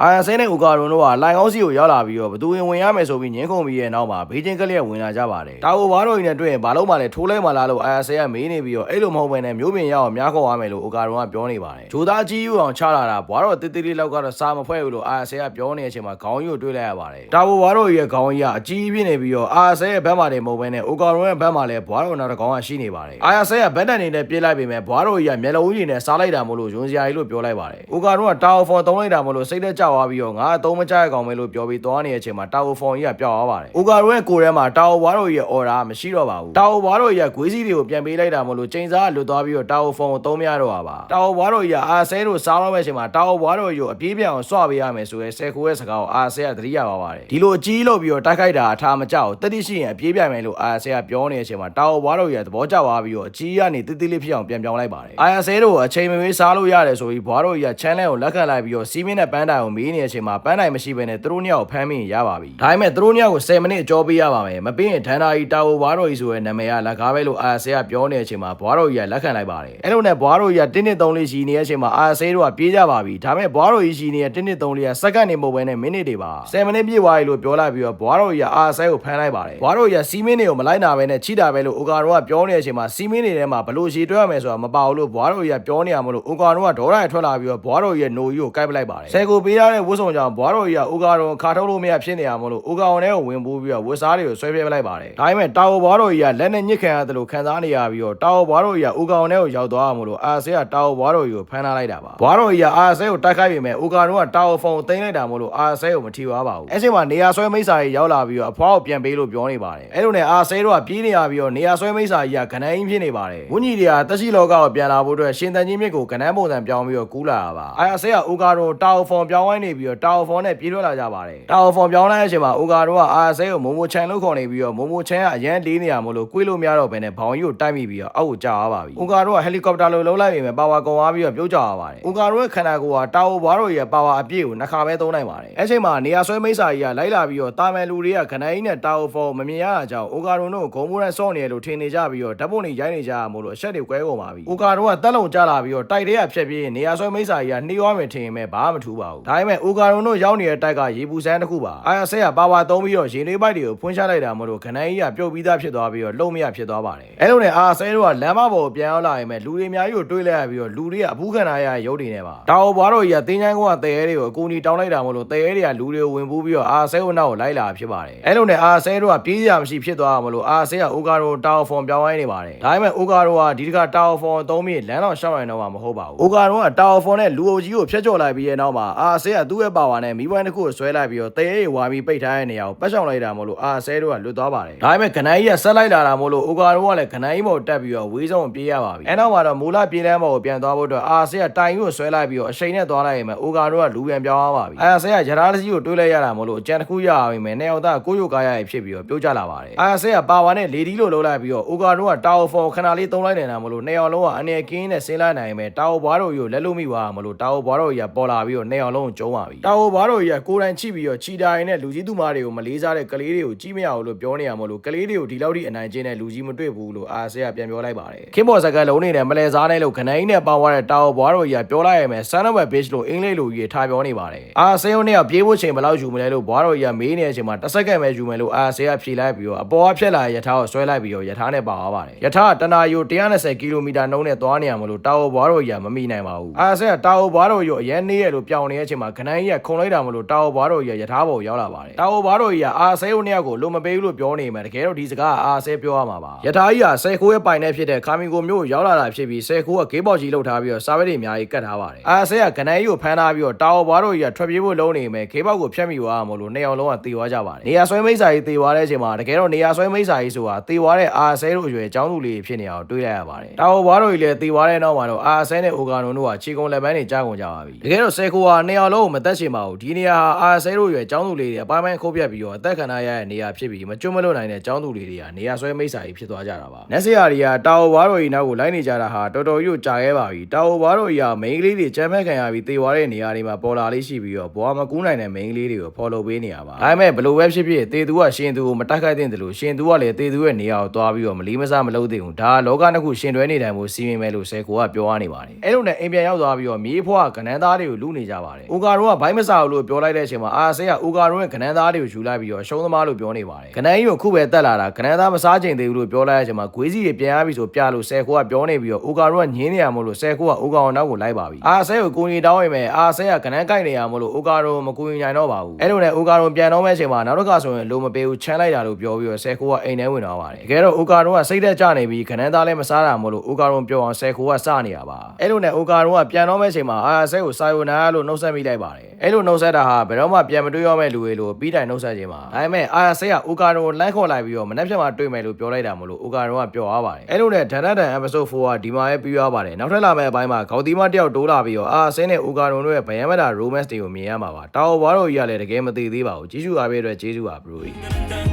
အာယန်ဆဲနဲ့ဥကာရွန်တို့ကလိုင်ကောင်းစီကိုရောက်လာပြီးတော့ဘသူဝင်ဝင်ရမယ်ဆိုပြီးညင်းခုန်ပြီးရဲ့နောက်မှာဘေးချင်းကလျက်ဝင်လာကြပါတယ်တာဝဘာတို့ကြီးနဲ့တွေ့ရင်ဘာလို့မှလဲထိုးလဲမှလားလို့အာယန်ဆဲကမေးနေပြီးတော့အဲ့လိုမဟုတ်ဘဲနဲ့မျိုးပင်ရအောင်များခေါ်ရမယ်လို့ဥကာရွန်ကပြောနေပါတယ်ဂျိုသားကြီးယူအောင်ချလာတာဘွားတော့တိတိလေးလောက်ကတော့စာမဖွဲ့ဘူးလို့အာယန်ဆဲကပြောနေတဲ့အချိန်မှာခေါင်းကြီးကိုတွေ့လိုက်ရပါတယ်တာဝဘာတို့ကြီးရဲ့ခေါင်းကြီးကအကြီးပြင်းနေပြီးတော့အာယန်ဆဲရဲ့ဘက်မှာတည်းမဟုတ်ဘဲနဲ့ဥကာရွန်ရဲ့ဘက်မှာလည်းဘွားတော်နောက်တစ်ကောင်ကရှိနေပါတယ်အာယန်ဆဲကဘက်တန်နေနဲ့ပြေးလိုက်ပေမဲ့ဘွားတော်ကြီးကမျက်လုံးကြီးနဲ့စားလိုက်တာမို့လို့ယွန်စရာကြီးလို့ပြောလိုက်ပါတယ်ဥကာရွန်ကတာဝဖော်သုံးလိုက်တာမို့လို့စိတ်သက်ကြွားပြီးတော့ငါအသုံးမကျရကောင်ပဲလို့ပြောပြီးသွားနေတဲ့အချိန်မှာတာဝဖော်ကြီးကပြောက်သွားပါတယ်ဥကာရွန်ရဲ့ကိုယ်ထဲမှာတာဝဘွားတော်ကြီးရဲ့အော်ဒါမရှိတော့ပါဘူးတာဝဘွားတော်ကြီးကဂွေးစည်းတွေကိုပြန်ပေးလိုက်တာမို့လို့ချိန်စားလွတ်သွားပြီးတော့တာဝဖော်ကိုသုံးမရတော့ပါပါတာဝဘွားတော်ကြီးကအာဆဲတို့စားတော့မဲ့အချိန်မှာတာဝဘွားတော်ကြီးကိုအပြေးပြောင်ဆွပေးရမယ်ဆိုရဲဆယ်ခိုးရဲ့စကားကိုအာဆဲကသတိရပါပါတယ်ဒီလိုအကြီးလို့ပြီးတော့တိုက်ခိုက်တာအထားမကြောက်တတိရှိရင်အပြေးပြိုင်မယ်လို့အာဆဲကပြောနေတဲ့အချိန်မှာတာဝဘွားတော်ကြီးကသဘောကျသွားပြီးတော့အကြီးကနေတိတိလေးဖြစ်အောင်ပြန်ပြောင်းလိုက်ပါတယ်အာဆဲတို့အချိန်မမေးစားလို့ရတယ်ဆိုပြီးဘွားတော်ကြီးက channel ကိုလက်ခံလိုက်ပြီးတော့စီးမင်းနဲ့ပန်းတိုင်ကိုမေးနေတဲ့အချိန်မှာပန်းတိုင်မရှိဘဲနဲ့သူတို့နှစ်ယောက်ဖမ်းမိရင်ရပါပြီဒါပေမဲ့သူတို့နှစ်ယောက်ကို10မိနစ်အကြောပေးရပါမယ်မပေးရင်ဒန်နာကြီးတာဝဘွားတော်ကြီးဆိုတဲ့နာမည်ကလက်ကားပဲလို့အာဆဲကပြောနေတဲ့အချိန်မှာဘွားတော်ကြီးကလက်ခံလိုက်ပါတယ်အဲ့လိုနဲ့ဘွားတော်ကြီးကတင်းနှစ်သုံးလေးရှိနေတဲ့အချိန်မှာအာဆဲတို့ကပြေးကြပါပြီဒါပေမဲ့ဘွားတော်ကြီးရှိနေတဲ့တင်းနှစ်သုံးလေးကစက္ကန့်နေမဟုတ်ဘဲနဲ့မိနစ်တွေပါ10မိနစ်ပြည့်သွားပြီလို့ပြောလိုက်ပြီးတော့ဘွားတော်ကြီးကအာဆဲကိုဖမ်းလိုက်ပါတယ်ဘွားတော်ကြီးကစီးမင်းတွေကိုမလိုက်နာဘဲနဲ့ချိတာပဲလို့အိုကာတော့ကပြောနေတဲ့အချိန်မှာစီးမင်းတွေထဲမှာဘလို့ရှည်တွဲရမယ်ဆိုတာမပါဘူးလို့ဘွားတော်ကြီးကပြောနေရမလို့အိုကာတော့ကဒေါ်ရထွက်လာပြီးတော့ဘွားတော်ကြီးရဲ့နိုကြီးကိုကိုက်ပလိုက်ပါတယ်ဆယ်ကိုပေးရတဲ့ဝတ်စုံကြောင့်ဘွားတော်ကြီးကအိုကာတော့ခါထုတ်လို့မရဖြစ်နေရမလို့အိုကာဝန်ထဲကိုဝင်ပိုးပြီးတော့ဝတ်စားတွေကိုဆွဲပြဲပလိုက်ပါတယ်ဒါပေမဲ့တာဝဘွားတော်ကြီးကလက်နဲ့ညစ်ခံရတယ်လို့ခံစားနေရပြီးတော့တာဝဘွားတော်ကြီးကအိုကာဝန်ထဲကိုရောက်သွားအောင်လို့အာဆဲကတာဝဘွားတော်ကြီးကိုဖမ်းထားလိုက်တာပါဘွားတော်ကြီးကအာဆဲကိုတိုက်ခိုက်ပေမဲ့အိုကာတော့ကတာဝဖုန်းကိုသိမ်းလိုက်တာမို့လို့အာဆဲကိုမထီသွားပါဘူးအဲ့ချိန်မှာနေရာဆွဲမိတ်စာကြီးရောက်လာပြီးတော့အဖွားကိုပြန်ပေးလို့ပြောနေပါတယ်အဲ့လိုနဲ့အာဆဲတို့ကပြေးနေရပြီးတော့နေရာဆွဲမိတ်စာကြီးကခဏင်းဖြစ်နေပါတယ်ဝင်းကြီးတွေကတက်ရှိလောကကိုပြန်လာဖို့အတွက်ရှင်တန်ကြီးမြစ်ကိုကနန်းပုံစံပြောင်းပြီးတော့ကူးလာတာပါအာဆဲကအိုကာတော့တာဝဖုန်းပြောင်းဝိုင်းနေပြီးတော့တာဝဖုန်းနဲ့ပြေးထွက်လာကြပါတယ်တာဝဖုန်းပြောင်းလိုက်တဲ့အချိန်မှာအိုကာတော့ကအာဆဲကိုမိုမိုချန်လို့ခေါ်နေပြီးတော့မိုမိုချန်ကအရန်လေးနေရမို့လို့ကွေးလို့မရတော့ဘဲနဲ့ဘောင်ကြီးကိုတိုက်မိပြီးတော့အောက်ကိုကျသွားပါပြီအိုကာတော့ကဟယ်လီကော်ပတာလိုလုံးလိုက်ပေမဲ့ပါဝါကုန်သွားပြီးတော့ပြုတ်ကျသွားပါတယ်အိုကာတော့ရဲ့ခန္ဓာကိုယ်ကတာဝဘွားတို့ရဲ့ပါဝါအပြည့်ကိုနှစ်ခါပဲသုံးနိုင်ပါတယ်အဲ့ချိန်မှာနေရာဆွဲမိတ်စာကြီးကလိုက်လာပြီးတော့တာမယ်လူတွေကခဏကြီးနဲ့တာဝဖော်မမြင်ရတာကြောင့်အိုကာတို့တို့ဂုံမိုးနဲ့စော့နေရလို့ထင်နေကြပြီးတော့ဓာတ်ပုံတွေရိုက်နေကြရမို့လို့အဆက်တွေကွဲကုန်ပါပြီအိုကာတို့ကတက်လုံကျလာပြီးတော့တိုက်တဲ့ကဖြက်ပြေးနေရာဆွဲမိတ်စာကြီးကနှီးသွားမယ်ထင်ရင်ပဲဘာမှမထူးပါဘူးဒါပေမဲ့အိုကာတို့တို့ရောက်နေတဲ့တိုက်ကရေပူစမ်းတစ်ခုပါအာဆဲကပါဝါသုံးပြီးတော့ရေနေပိုက်တွေကိုဖွင့်ချလိုက်တာမို့လို့ခဏကြီးကပြုတ်ပြီးသားဖြစ်သွားပြီးတော့လုံမရဖြစ်သွားပါတယ်အဲ့လိုနဲ့အာဆဲတို့ကလမ်းမပေါ်ကိုပြန်ရောက်လာရင်ပဲလူတွေအများကြီးကိုတွေးလိုက်ရပြီးတော့လူတွေကအဖူးခံရရရုပ်တွေနဲ့ပါတာဝဘွားတို့ကြီးကတင်းချိုင်းကုန်းကတရေတွေကိုအကူအညီတောင်းလိုက်တာမို့လို့တရေတွေကလူတွေကိုဝင်ပူးပြီးတော့အာဆဲတို့နောက်ကိုလိုက်လာဖြစ်ပါတယ်အဲ့လိုနဲ့အာဆဲတို့ကပြေးရမရှိဖြစ်သွားမှာလို့အာဆဲကအိုကာတို့တာဝဖွန်ပြောင်းဝိုင်းနေပါတယ်ဒါပေမဲ့အိုကာတို့ကဒီတခါတာဝဖွန်သုံးပြီးလမ်းတော့ရှောက်ရင်တော့မှာမဟုတ်ပါဘူးအိုကာတို့ကတာဝဖွန်နဲ့လူအုပ်ကြီးကိုဖျက်ချော်လိုက်ပြီးရဲ့နောက်မှာအာဆဲကသူ့ရဲ့ပါဝါနဲ့မိဘတစ်ခုကိုဆွဲလိုက်ပြီးတော့တရေတွေဝါပြီးပိတ်ထားတဲ့နေရာကိုပတ်ချောင်လိုက်တာမို့လို့အာဆဲတို့ကလွတ်သွားပါတယ်ဒါပေမဲ့ခဏကြီးကဆက်လိုက်လာတာမို့လို့အိုကာတို့ကလည်းခဏကြီးမော်တက်ပြီးတော့ဝေးဆုံးပြေးရပါပြီအဲနောက်မှာတော့မူလပြေးလမ်းပေါ်ကိုပြန်သွားဖို့အတွက်အာဆဲကတိုင်ကိုဆွဲလိုက်ပြီးတော့အချိန်နဲ့သွားလိုက်ရင်ပဲအိုကာတို့ကလူပြန်ပြောင်းသွားပါပြီအာဆဲကရထားတစ်စီးကိုတွေးလိုက်ရတာမို့လို့အကြံတစ်ခုရပါပြီမယ်နေအောင်သားကိုယိုကားရရဖြစ်ပြီးတော့ပြုတ်ကျလာပါတယ်အာဆဲကပါဝါနဲ့လေဒီလိုလုံးလိုက်ပြီးတော့အိုကာတို့ကတာဝဖော်ခဏလေးသုံးလိုက်နေတာမို့လို့နေအောင်လုံးကအနေကင်းနဲ့ဆင်းလိုက်နိုင်မယ်တာဝဘွားတို့ကြီးကိုလက်လို့မိပါမလို့တာဝဘွားတို့ကြီးကပေါ်လာပြီးတော့နေအောင်လုံးကိုကျုံးပါပြီတာဝဘွားတို့ကြီးကကိုယ်တိုင်ချိပြီးတော့ချီတာရင်နဲ့လူကြီးသူမတွေကိုမလေးစားတဲ့ကလေးတွေကိုကြီးမရအောင်လို့ပြောနေရမလို့ကလေးတွေကိုဒီလောက်ထိအနိုင်ကျင်းတဲ့လူကြီးမတွေ့ဘူးလို့အာဆဲကပြန်ပြောလိုက်ပါတယ်ခင်ဘော်စကားလုံးနေနဲ့မလဲစားနဲ့လို့ခနိုင်နဲ့ပေါင်းသွားတဲ့တာဝဘွားတို့ကြီးကပြောလိုက်ရမယ်ဆန်နဝက်ဘေ့စ်လို့အင်္ဂလိပ်လိုကြီးထားပြောနေပါတယ်အာဆဲုံနဲ့ကပြေးဖို့ချိန်ဘယ်လောက်ယူမလဲလို့ဘွားတို့ကြီးကမေးနေတဲ့အချိန်မှာတစ်စက္ကန့်ပဲယူမယ်လို့အာဆဲကဖြေလိုက်ပြီးတော့အပေါ်ကဖြက်လာရထားကိုဆွဲလိုက်ပြီးတော့ရထားနဲ့ပါသွားပါတယ်ရထားကတနာယို120ကီလိုမီတာနှုန်းနဲ့သွားနေရမလို့တာဝဘွားတို့ကြီးကမမိနိုင်ပါဘူးအာဆဲကတာဝဘွားတို့ကြီးအရင်နေရလို့ပြောင်းနေတဲ့အချိန်မှာခနိုင်ကြီးကခုံလိုက်တာမလို့တာဝဘွားတို့ကြီးကရထားပေါ်ရောက်လာပါတယ်တာဝဘွားတို့ကြီးကအာဆဲုံနဲ့ကိုလိုမပေးဘူးလို့ပြောနေမှာတကယ်တော့ဒီစကားအာဆဲပြောရမှာပါရထားကြီးကဆဲခိုးရဲ့ပိုင်နဲ့ဖြစ်တဲ့ခါမီကိုမျိုးကိုရောက်လာတာဖြစ်ပြီးဆဲခိုးကဂေးပေါက်ကြီးလောက်ထားပြီးတော့စာပဲတွေအများကြီးကတ်ထားပါတယ်အာဆဲကကနိုင်ကြီးကိုဖမ်းထားပြီးတော့တာဝဘွားတို့ကြီးကထွက်ပြေးဖို့လုံးနေမယ်ဂေးပေါက်ကိုဖျက်မိသွားမှာလို့နှစ်ယောက်လုံးကတေသွားကြပါတယ်နေရာဆွဲမိတ်စာကြီးတေသွားတဲ့အချိန်မှာတကယ်တော့နေရာဆွဲမိတ်စာကြီးဆိုတာတေသွားတဲ့အာဆဲတို့အရွယ်အကြောင်းသူလေးဖြစ်နေအောင်တွေးလိုက်ရပါတယ်တာဝဘွားတို့ကြီးလည်းတေသွားတဲ့နောက်မှာတော့အာဆဲနဲ့အိုဂါနွန်တို့ကခြေကုံလက်ပန်းတွေကြားကုန်ကြပါပြီတကယ်တော့ဆဲခိုးကနှစ်ယောက်လုံးကိုမသက်ရှင်ပါဘူးဒီနေရာဟာအာဆဲတို့အရွယ်အကြောင်းသူလေးတွေအပိုင်းပိုင်းခိုးပြတ်ပြီးတော့အသက်ခံရရဲ့နေရာဖြစ်ပြီးမကျွတ်မလွတ်နိုင်တဲ့အကြောင်းသူလေးတွေကနေရာဆွဲမိတ်စာကြီးဖြစ်သွားကြတာပါနက်စရာတွေကတာဝဘွားတို့ကြီးနောက်ကိုလိုက်နေကြတာဟာတော်တော်ကြီးကိုကြာခဲ့ပါပြီတာဝဘွားတို့ကြီးကမိန်းကလေးတွေကြမ်းဖက်ခံရပြီးတေသွားတဲ့နေရာတွေမှာပေါ်လာလေးရှိပြီးတော့ဘွားမကူးနိုင်တဲ့မိန်းကလေးတွေကို follow ပေးနေရပါဒါပေမဲ့ဘလို့ပဲဖြစ်ဖြစ်တေသူကရှင်သူကိုမတိုက်ခိုက်သင့်တယ်လို့ရှင်သူကလည်းတေသူရဲ့နေရာကိုသွားပြီးတော့မလီမစားမလုပ်သင့်ဘူးဒါလောကနှစ်ခုရှင်တွဲနေတိုင်းမို့စီမင်မယ်လို့ဆဲကိုကပြောရနေပါတယ်အဲ့လိုနဲ့အိမ်ပြန်ရောက်သွားပြီးတော့မြေးဖွားကနန်းသားတွေကိုလူနေကြပါတယ်ဥကကာရုံးကဘိုင်းမစားဘူးလို့ပြောလိုက်တဲ့အချိန်မှာအာဆဲကအိုကာရုံးရဲ့ကနန်းသားတွေကိုယူလိုက်ပြီးတော့ရှုံးသမားလို့ပြောနေပါတယ်ကနန်းကြီးကိုခုပဲတက်လာတာကနန်းသားမစားချင်သေးဘူးလို့ပြောလိုက်တဲ့အချိန်မှာဂွေးစီတွေပြန်ရပြီဆိုပြလို့ဆဲခိုးကပြောနေပြီးတော့အိုကာရုံးကညင်းနေရမို့လို့ဆဲခိုးကအိုကာရုံးနောက်ကိုလိုက်ပါပြီအာဆဲကိုကိုကြီးတောင်းရင်ပဲအာဆဲကကနန်းကိုက်နေရမို့လို့အိုကာရုံးမကူရင်နိုင်တော့ပါဘူးအဲ့လိုနဲ့အိုကာရုံးပြန်တော့မဲ့အချိန်မှာနောက်တစ်ခါဆိုရင်လိုမပေးဘူးချမ်းလိုက်တာလို့ပြောပြီးတော့ဆဲခိုးကအိမ်ထဲဝင်သွားပါတယ်တကယ်တော့အိုကာရုံးကစိတ်သက်ကြနေပြီးကနန်းသားလည်းမစားတာမို့လို့အိုကာရုံးပြောအောင်ဆဲခိုးကစနေရပါအဲ့လိုနဲ့အိုကာရုံးကပြန်တော့မဲ့အချိန်မှာအာဆဲကိုစာယိုနာလို့နှုတ်ဆက်မိလိုက်ပါတယ်အဲ့လိုနှုတ်ဆက်တာဟာဘယ်တော့မှပြန်မတွေ့ရမဲ့လူတွေလို့ပြီးတိုင်နှုတ်ဆက်ခြင်းပါဒါပေမဲ့အာဆဲကအိုကာရုံးကိုလမ်းခေါ်လိုက်ပြီးတော့မနေ့ဖြတ်မှာတွေ့မယ်လို့ပြောလိုက်တာမို့လို့အိုကာရုံးကပြောသွားပါတယ်အဲ့လိုနဲ့ဒန်ဒန် episode 4ကဒီမှာပဲပြီးသွားပါတယ်နောက်ထပ်လာမယ့်အပိုင်းမှာဂေါတီမတယောက်တိုးလာပြီးတော့အာဆဲနဲ့အိုကာရုံးတို့ရဲ့ဗယံမတာ romance တွေကိုမြင်ရမှာပါတာဝဘာတို့ကြီးကလည်းတကယ်မသိသေးပါဘူးကြီးစုအားပေးအတွက်ကျေးဇူးပါဘရိုကြီး